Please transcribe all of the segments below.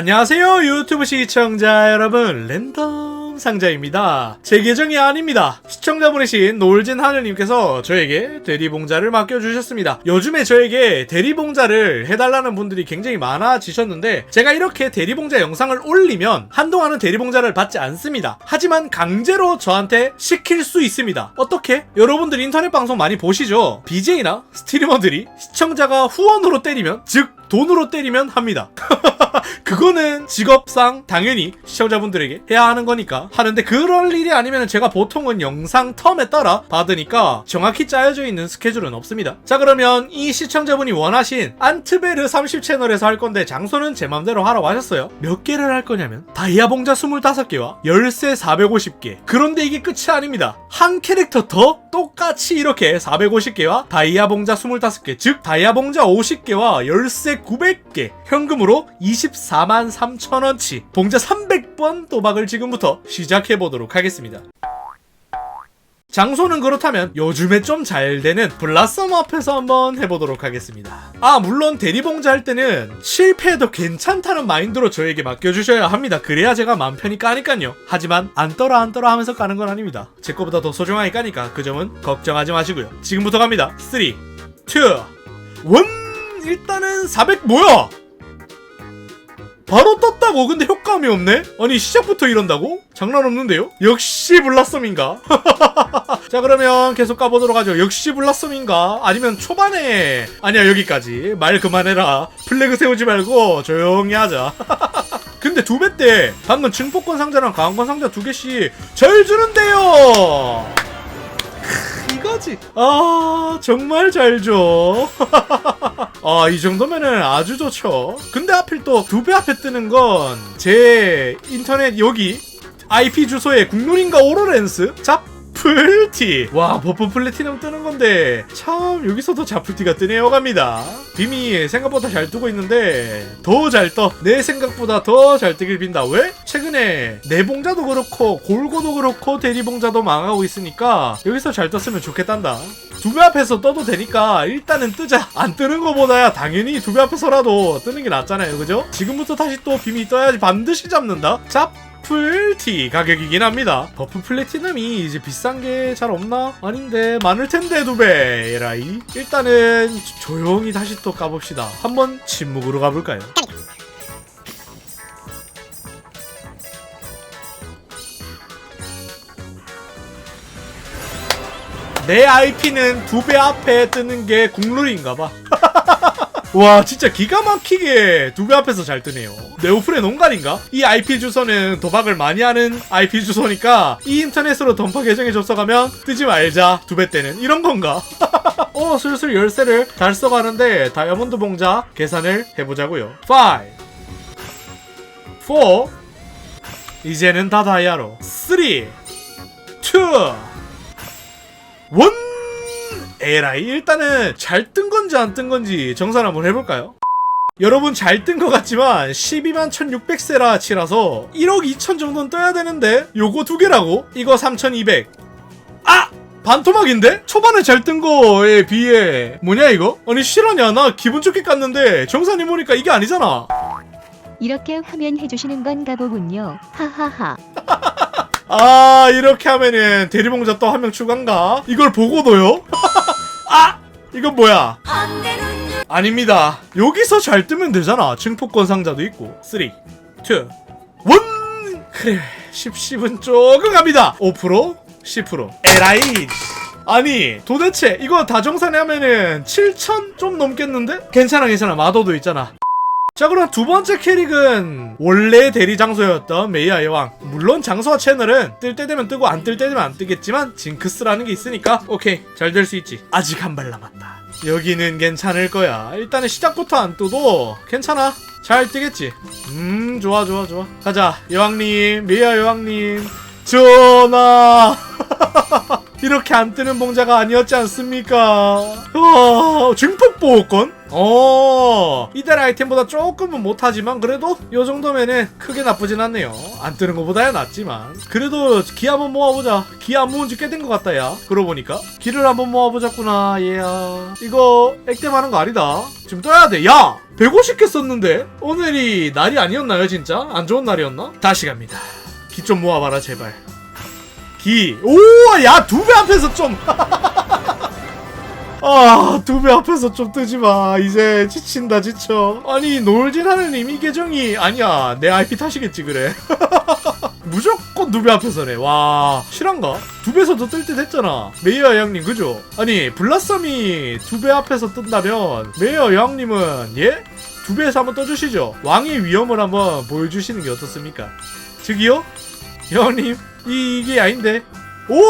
안녕하세요 유튜브 시청자 여러분. 랜덤 상자입니다. 제 계정이 아닙니다. 시청자분이신 놀진 하늘님께서 저에게 대리봉자를 맡겨주셨습니다. 요즘에 저에게 대리봉자를 해달라는 분들이 굉장히 많아지셨는데 제가 이렇게 대리봉자 영상을 올리면 한동안은 대리봉자를 받지 않습니다. 하지만 강제로 저한테 시킬 수 있습니다. 어떻게? 여러분들 인터넷 방송 많이 보시죠? BJ나 스트리머들이 시청자가 후원으로 때리면 즉 돈으로 때리면 합니다 그거는 직업상 당연히 시청자분들에게 해야 하는 거니까 하는데 그럴 일이 아니면 제가 보통은 영상 텀에 따라 받으니까 정확히 짜여져 있는 스케줄은 없습니다. 자 그러면 이 시청자분이 원하신 안트베르 30 채널에서 할 건데 장소는 제 맘대로 하라고 하셨어요. 몇 개를 할 거냐면 다이아 봉자 25개와 열쇠 450개. 그런데 이게 끝이 아닙니다. 한 캐릭터 더 똑같이 이렇게 450개와 다이아 봉자 25개, 즉 다이아 봉자 50개와 열쇠 900개, 현금으로 24만 3천원치, 봉자 300번 도박을 지금부터 시작해 보도록 하겠습니다. 장소는 그렇다면 요즘에 좀 잘 되는 블라썸 앞에서 한번 해보도록 하겠습니다. 아 물론 대리봉자 할 때는 실패해도 괜찮다는 마인드로 저에게 맡겨주셔야 합니다. 그래야 제가 마음 편히 까니까요. 하지만 안 떠라 안 떠라 하면서 까는 건 아닙니다. 제 거보다 더 소중하게 까니까 그 점은 걱정하지 마시고요. 지금부터 갑니다. 3, 2, 1 일단은 400 뭐야? 바로 떴다고 근데 효과음이 없네? 아니 시작부터 이런다고? 장난 없는데요? 역시 블라썸인가? 자 그러면 계속 가보도록 하죠 역시 블라썸인가? 아니면 초반에 아니야 여기까지 말 그만해라 플래그 세우지 말고 조용히 하자 근데 두 배 때 방금 증폭권 상자랑 강화권 상자 두 개씩 절 주는데요 크, 이거지 아 정말 잘 줘 아, 이 정도면은 아주 좋죠. 근데 하필 또 두 배 앞에 뜨는 건 제 인터넷 여기 IP 주소에 국룰인가 오로렌스? 자 풀티. 와, 버프 플래티넘 뜨는 건데 참 여기서도 자풀티가 뜨네요 갑니다. 빔이 생각보다 잘 뜨고 있는데 더 잘 떠. 내 생각보다 더 잘 뜨길 빈다. 왜? 최근에 내봉자도 그렇고 골고도 그렇고 대리봉자도 망하고 있으니까 여기서 잘 떴으면 좋겠단다. 두 배 앞에서 떠도 되니까 일단은 뜨자. 안 뜨는 거보다야 당연히 두 배 앞에서라도 뜨는 게 낫잖아요. 그죠? 지금부터 다시 또 빔이 떠야지 반드시 잡는다. 잡! 풀티 가격이긴 합니다. 버프 플래티넘이 이제 비싼 게 잘 없나? 아닌데 많을 텐데 두 배. 에라이. 일단은 조용히 다시 또 까봅시다. 한번 침묵으로 가볼까요? 내 IP는 두 배 앞에 뜨는 게 국룰인가봐. 와 진짜 기가 막히게 두 배 앞에서 잘 뜨네요. 네오플의 농간인가? 이 IP 주소는 도박을 많이 하는 IP 주소니까 이 인터넷으로 던파 계정에 접속하면 뜨지 말자 두 배 때는. 이런 건가? 어 슬슬 열쇠를 달써가는데 다이아몬드 봉자 계산을 해보자고요. 5 4 이제는 다 다이아로. 3 2 1 에라이 일단은 잘 뜬 건지 안 뜬 건지 정산 한번 해볼까요? 여러분 잘 뜬 것 같지만 12만 1600세라 치라서 1억 2천 정도는 떠야 되는데 요거 두 개라고? 이거 3200 아! 반토막인데? 초반에 잘 뜬 거에 비해 뭐냐 이거? 아니 실화냐 나 기분 좋게 깠는데 정산해 보니까 이게 아니잖아 이렇게 화면 해주시는 건가 보군요. 하하하. 아 이렇게 하면은 대리봉자 또 한 명 추가인가? 이걸 보고도요? 아! 이건 뭐야? 아닙니다. 여기서 잘 뜨면 되잖아. 증폭권 상자도 있고. 3, 2, 1. 그래. 10, 10은 조금 갑니다. 5%, 10%. 에라이. 아니 도대체 이거 다 정산해 하면은 7천 좀 넘겠는데? 괜찮아 괜찮아 마도도 있잖아 자 그럼 두 번째 캐릭은 원래 대리 장소였던 메이아 여왕. 물론 장소와 채널은 뜰 때 되면 뜨고 안 뜰 때 되면 안 뜨겠지만 징크스라는 게 있으니까 오케이 잘 될 수 있지. 아직 한 발 남았다. 여기는 괜찮을 거야. 일단은 시작부터 안 떠도 괜찮아. 잘 뜨겠지? 음 좋아 좋아 좋아. 가자 여왕님 메이아 여왕님. 전화 이렇게 안 뜨는 봉자가 아니었지 않습니까? 와, 증폭 보호권? 어, 이달 아이템보다 조금은 못하지만 그래도 요 정도면은 크게 나쁘진 않네요. 안 뜨는 것보다야 낫지만 그래도 기 한번 모아보자. 기 안 모은 지 꽤 된 것 같다 야. 그러고 보니까 기를 한번 모아보자꾸나 얘야. 이거 액땜하는 거 아니다. 지금 떠야 돼. 야, 150개 썼는데 오늘이 날이 아니었나요 진짜? 안 좋은 날이었나? 다시 갑니다. 기 좀 모아봐라 제발. 기. 오, 야, 두 배 앞에서 좀. 아, 두 배 앞에서 좀 뜨지 마. 이제 지친다, 지쳐. 아니, 놀진 하느님, 이 계정이, 아니야. 내 IP 탓이겠지, 그래. 무조건 두 배 앞에서네. 와, 실한가? 두 배에서도 뜰때 됐잖아. 메이어 여왕님, 그죠? 아니, 블라썸이 두 배 앞에서 뜬다면, 메이어 여왕님은, 예? 두 배에서 한번 떠주시죠. 왕의 위험을 한번 보여주시는 게 어떻습니까? 저기요? 여왕님, 이, 이게 아닌데. 오!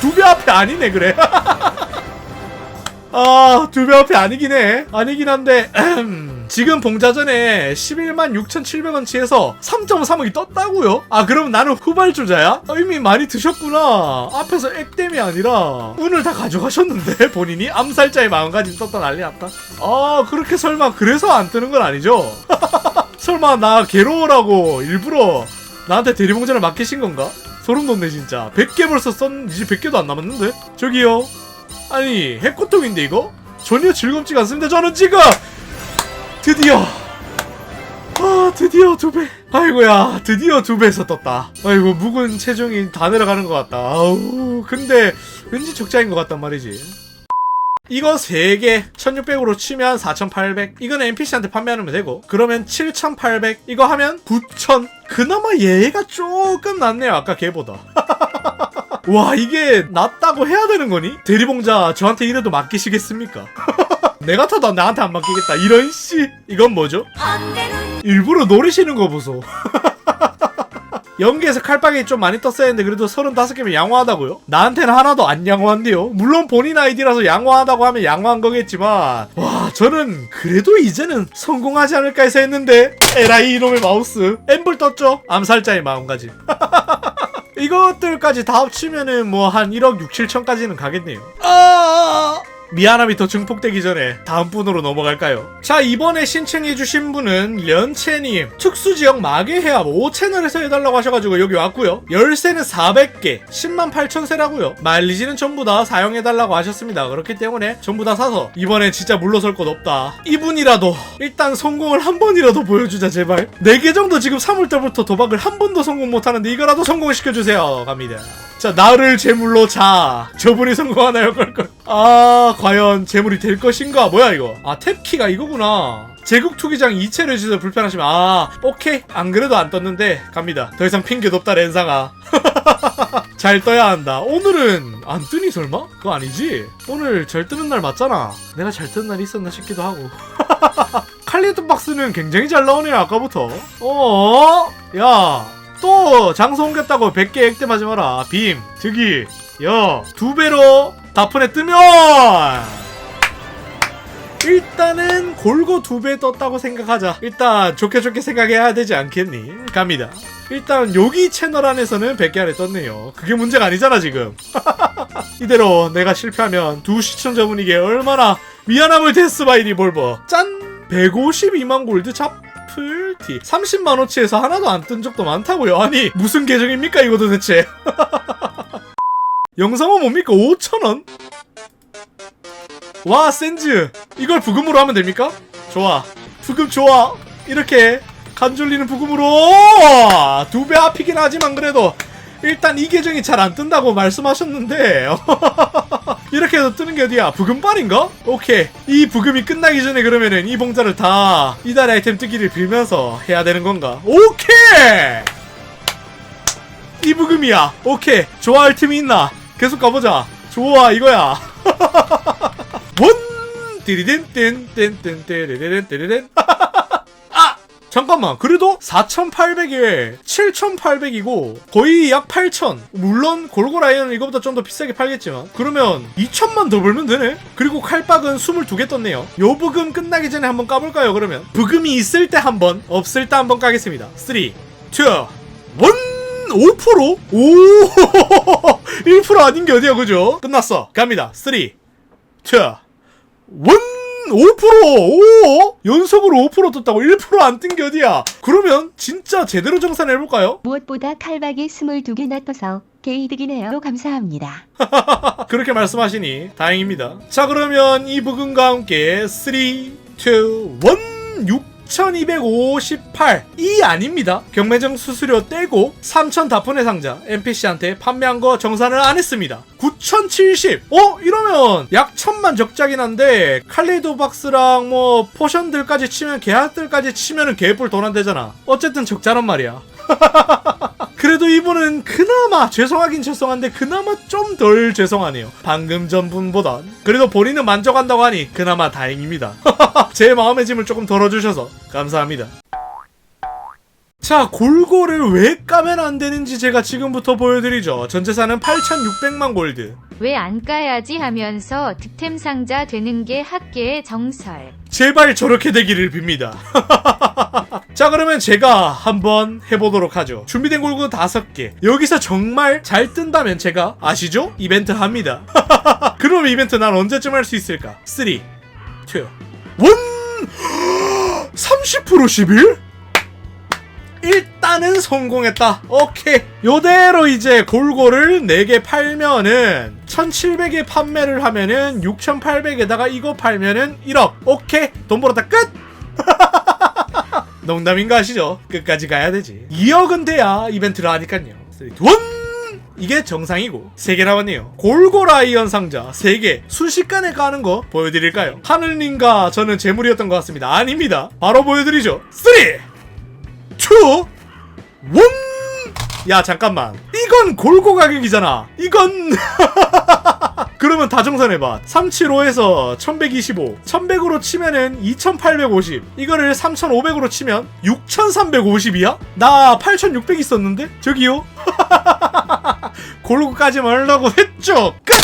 두 배 앞에 아니네, 그래. 아, 두 배 앞에 아니긴 해. 아니긴 한데, 음, 지금 봉자전에 11만 6,700원치에서 3.3억이 떴다고요? 아, 그럼 나는 후발주자야? 아, 이미 많이 드셨구나. 앞에서 액땜이 아니라, 운을 다 가져가셨는데, 본인이? 암살자의 마음가짐 떴다 난리 났다. 아, 그렇게 설마, 그래서 안 뜨는 건 아니죠? 설마 나 괴로워라고 일부러 나한테 대리봉자를 맡기신 건가? 소름 돋네, 진짜. 100개 벌써 썼, 이제 100개도 안 남았는데? 저기요. 아니 핵고통인데 이거? 전혀 즐겁지가 않습니다 저는 지금 드디어 아 드디어 두배 아이고야 드디어 두 배에서 떴다 아이고 묵은 체중이 다 내려가는 것 같다 아우 근데 왠지 적자인 것 같단 말이지 이거 3개 1600으로 치면 4800 이건 NPC한테 판매하면 되고. 그러면 7800 이거 하면 9000 그나마 얘가 조금 낫네요 아까 걔보다. 와 이게 낫다고 해야 되는 거니? 대리봉자 저한테 이래도 맡기시겠습니까? 내가 타도 나한테 안 맡기겠다. 이런 씨. 이건 뭐죠? 일부러 노리시는 거 보소 연계에서 칼빵이 좀 많이 떴어야 했는데 그래도 35개면 양호하다고요? 나한테는 하나도 안 양호한데요? 물론 본인 아이디라서 양호하다고 하면 양호한 거겠지만 와 저는 그래도 이제는 성공하지 않을까 해서 했는데 에라이 이놈의 마우스 엠블 떴죠? 암살자의 마음가짐 이것들까지 다 합치면은 뭐 한 1억 6, 7천까지는 가겠네요. 아 미안함이 더 증폭되기 전에 다음 분으로 넘어갈까요? 자 이번에 신청해주신 분은 련채님. 특수지역 마계해압 5채널에서 해달라고 하셔가지고 여기 왔고요. 열쇠는 400개 10만 8천세라고요. 마일리지는 전부 다 사용해달라고 하셨습니다. 그렇기 때문에 전부 다 사서 이번엔 진짜 물러설 것 없다. 이분이라도 일단 성공을 한 번이라도 보여주자 제발. 4개 정도 지금 3월달부터 도박을 한 번도 성공 못하는데 이거라도 성공시켜주세요. 갑니다. 자 나를 제물로 자. 저분이 성공하나요? 걸걸 아 과연 제물이 될 것인가? 뭐야 이거? 아 탭키가 이거구나. 제국 투기장 이체를 주셔서 불편하시면 아 오케이. 안 그래도 안 떴는데 갑니다. 더 이상 핑계도 없다 렌상아. 잘 떠야 한다. 오늘은 안 뜨니 설마? 그거 아니지? 오늘 잘 뜨는 날 맞잖아. 내가 잘 뜨는 날이 있었나 싶기도 하고. 칼리토 박스는 굉장히 잘 나오네요 아까부터. 어? 야 또 장소 옮겼다고 100개 액땜하지 마라. 빔 저기 야 두 배로 다픈에 뜨면! 일단은 골고 두 배 떴다고 생각하자. 일단 좋게 좋게 생각해야 되지 않겠니? 갑니다. 일단 여기 채널 안에서는 100개 안에 떴네요. 그게 문제가 아니잖아 지금. 이대로 내가 실패하면 두 시청자분에게 얼마나 미안함을 데스바이니 볼버. 짠! 152만 골드 잡플티. 30만원치에서 하나도 안 뜬 적도 많다고요. 아니 무슨 계정입니까 이거 도대체 영상은 뭡니까? 5천원? 와 센즈. 이걸 부금으로 하면 됩니까? 좋아. 부금 좋아. 이렇게 간졸리는 부금으로. 두 배 앞이긴 하지만 그래도 일단 이 계정이 잘 안 뜬다고 말씀하셨는데. 이렇게 해서 뜨는 게 어디야? 부금빨인가? 오케이. 이 부금이 끝나기 전에 그러면은 이 봉자를 다 이달 아이템 뜨기를 빌면서 해야 되는 건가? 오케이! 이 부금이야. 오케이. 좋아할 틈이 있나 계속 가보자. 좋아 이거야. 원! 띠리딘 뗀뗀뗀 떼레레렌 떼레렌 아! 잠깐만. 그래도 4,800에 7,800이고 거의 약 8,000 물론 골고라이언은 이거보다 좀 더 비싸게 팔겠지만 그러면 2,000만 더 벌면 되네? 그리고 칼박은 22개 떴네요. 요 부금 끝나기 전에 한번 까볼까요 그러면? 부금이 있을 때 한번 없을 때 한번 까겠습니다. 3 2 1 5%? 오! 1% 아닌 게 어디야, 그죠? 끝났어. 갑니다. 3, 2, 1. 5%! 오! 연속으로 5% 떴다고 1%안 뜬 게 어디야? 그러면 진짜 제대로 정산해 볼까요? 무엇보다 칼박이 22개나 떠서 개이득이네요. 감사합니다. 그렇게 말씀하시니 다행입니다. 자, 그러면 이 부금과 함께 3, 2, 1, 6258. 이 아닙니다. 경매정 수수료 떼고 3000 다푼의 상자 NPC한테 판매한 거 정산을 안 했습니다. 9070. 어? 이러면 약 천만 적자긴 한데 칼리도 박스랑 뭐 포션들까지 치면 계약들까지 치면은 개뿔 돈 안 되잖아. 어쨌든 적자란 말이야. 그래도 이분은 그나마 죄송하긴 죄송한데 그나마 좀 덜 죄송하네요. 방금 전 분보단. 그래도 본인은 만족한다고 하니 그나마 다행입니다. 제 마음의 짐을 조금 덜어주셔서 감사합니다. 자, 골고를 왜 까면 안 되는지 제가 지금부터 보여드리죠. 전재산은 8,600만 골드. 왜 안 까야지 하면서 득템 상자 되는 게 학계의 정설. 제발 저렇게 되기를 빕니다. 자, 그러면 제가 한번 해보도록 하죠. 준비된 골고 다섯 개. 여기서 정말 잘 뜬다면 제가 아시죠? 이벤트 합니다. 그럼 이벤트 난 언제쯤 할 수 있을까? 3, 2, 1. 30% 11? 일단은 성공했다. 오케이. 요대로 이제 골고를 4개 팔면은 1700에 판매를 하면은 6800에다가 이거 팔면은 1억. 오케이. 돈 벌었다. 끝! 농담인 거 아시죠? 끝까지 가야 되지. 2억은 돼야 이벤트를 하니까요. 3, 2, 1! 이게 정상이고 3개 남았네요. 골고라이언 상자 3개 순식간에 까는 거 보여드릴까요? 하늘님과 저는 재물이었던 것 같습니다. 아닙니다. 바로 보여드리죠. 3! 2 1야 잠깐만. 이건 골고 가격이잖아. 이건. 그러면 다 정산해봐. 375에서 1125 1100으로 치면은 2850 이거를 3500으로 치면 6350이야? 나 8600 있었는데? 저기요? 골고까지 말라고 했죠. 끝